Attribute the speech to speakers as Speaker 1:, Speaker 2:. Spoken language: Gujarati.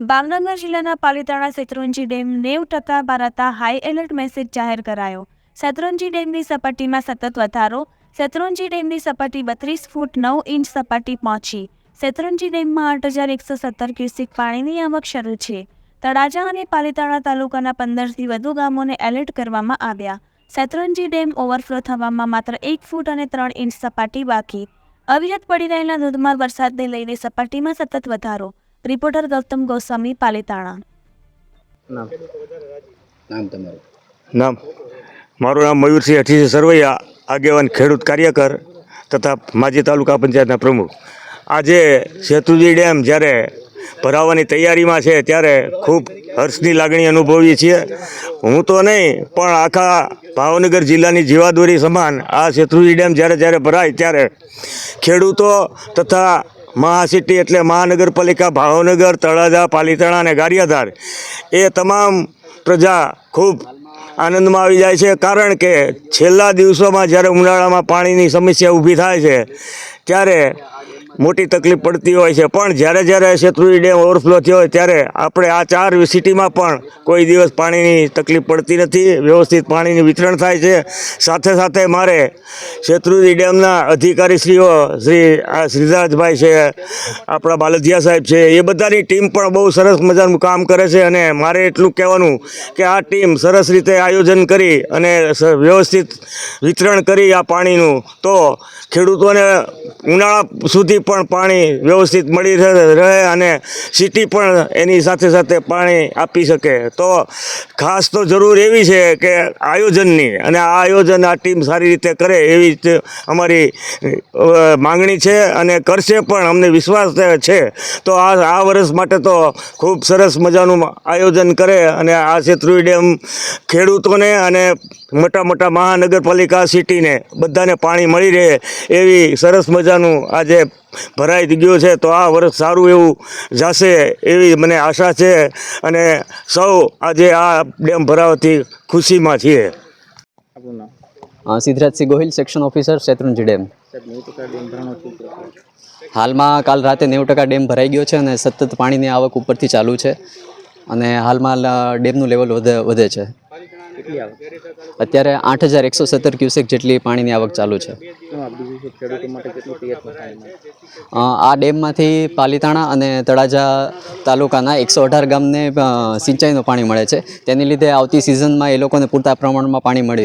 Speaker 1: ભાવનગર જિલ્લાના પાલીતાણા શેત્રુંજી ડેમ નેવ ટકા ભરાતા હાઈ એલર્ટ મેસેજ જાહેર કરાયો. શેત્રુંજી ડેમની સપાટીમાં સતત વધારો. શેત્રુંજી ડેમની સપાટી બત્રીસ ફૂટ નવ ઇંચ સપાટી પહોંચી. શેત્રુંજી ડેમમાં આઠ હજાર એકસો સત્તર ક્યુસિક પાણીની આવક શરૂ છે. તળાજા અને પાલીતાણા તાલુકાના પંદરથી વધુ ગામોને એલર્ટ કરવામાં આવ્યા. શેત્રુંજી ડેમ ઓવરફ્લો થવામાં માત્ર એક ફૂટ અને ત્રણ ઇંચ સપાટી બાકી. અવિરત પડી રહેલા ધોધમાર વરસાદને લઈને સપાટીમાં સતત વધારો. રિપોર્ટર ગૌતમ ગોસ્વામી પાલિતાણા
Speaker 2: નામ?
Speaker 3: નામ તમારું.
Speaker 2: નામ? મારું નામ મયુરસિંહ હઠીસિંહ સરવૈયા આગેવાન ખેડૂત કાર્યકર તથા માજી તાલુકા પંચાયતના પ્રમુખ. આજે શેત્રુજી ડેમ જ્યારે ભરાવાની તૈયારીમાં છે ત્યારે ખૂબ હર્ષની લાગણી અનુભવીએ છીએ. હું તો નહીં પણ આખા ભાવનગર જિલ્લાની જીવાદોરી સમાન આ શેત્રુજી ડેમ જ્યારે જ્યારે ભરાય ત્યારે ખેડૂતો તથા મહાસિટી એટલે મહાનગરપાલિકા, ભાવનગર, તળાજા, પાલિતાણા અને ગારિયાધાર. એ તમામ પ્રજા ખૂબ આનંદમાં આવી જાય છે, કારણ કે છેલ્લા દિવસોમાં જ્યારે ઉનાળામાં પાણીની સમસ્યા ઊભી થાય છે, ત્યારે મોટી તકલીફ પડતી હોય છે. પણ જ્યારે જ્યારે શેત્રુજી ડેમ ઓવરફ્લો થયો હોય ત્યારે આપણે આ ચાર સિટીમાં પણ કોઈ દિવસ પાણીની તકલીફ પડતી નથી. વ્યવસ્થિત પાણીનું વિતરણ થાય છે. સાથે સાથે મારે શેત્રુજી ડેમના અધિકારીશ્રીઓ, શ્રી આ શ્રીધાજભાઈ છે, આપણા બાલધિયા સાહેબ છે, એ બધાની ટીમ પણ બહુ સરસ મજાનું કામ કરે છે અને મારે એટલું કહેવાનું કે આ ટીમ સરસ રીતે આયોજન કરી અને વ્યવસ્થિત વિતરણ કરી આ પાણીનું. તો ખેડૂતોને ઉનાળા સુધી પણ પાણી વ્યવસ્થિત મળી રહે અને સિટી પણ એની સાથે સાથે પાણી આપી શકે. તો ખાસ તો જરૂર એવી છે કે આયોજનની, અને આ આયોજન આ ટીમ સારી રીતે કરે એવી અમારી માંગણી છે અને કરશે પણ, અમને વિશ્વાસ છે. તો આ આ વર્ષ માટે તો ખૂબ સરસ મજાનું આયોજન કરે અને આ શેત્રુજી ડેમ ખેડૂતોને અને મોટા મોટા મહાનગરપાલિકા સિટીને બધાને પાણી મળી રહે એવી સરસ મજાનું આજે ભરાઈ ગયો છે તો આ વર્ષ સારું એવું જશે એવી મને આશા છે અને સૌ આજે આ ડેમ ભરાવાથી ખુશીમાં છીએ.
Speaker 4: Siddhrajsinh Gohil section officer Shetrunji dam. હાલમાં કાલ રાતે નેવું ટકા ડેમ ભરાઈ ગયો છે અને સતત પાણીની આવક ઉપરથી ચાલુ છે અને હાલમાં ડેમનું લેવલ વધે વધે છે.
Speaker 3: કેટલી આવે
Speaker 4: અત્યારે આઠ હજાર એકસો સત્તર ક્યુસેક જેટલી પાણીની આવક ચાલુ છે. આ ડેમમાંથી પાલીતાણા અને તળાજા તાલુકાના એકસો અઢાર ગામને સિંચાઈનું પાણી મળે છે. તેની લીધે આવતી સિઝનમાં એ લોકોને પૂરતા પ્રમાણમાં પાણી મળી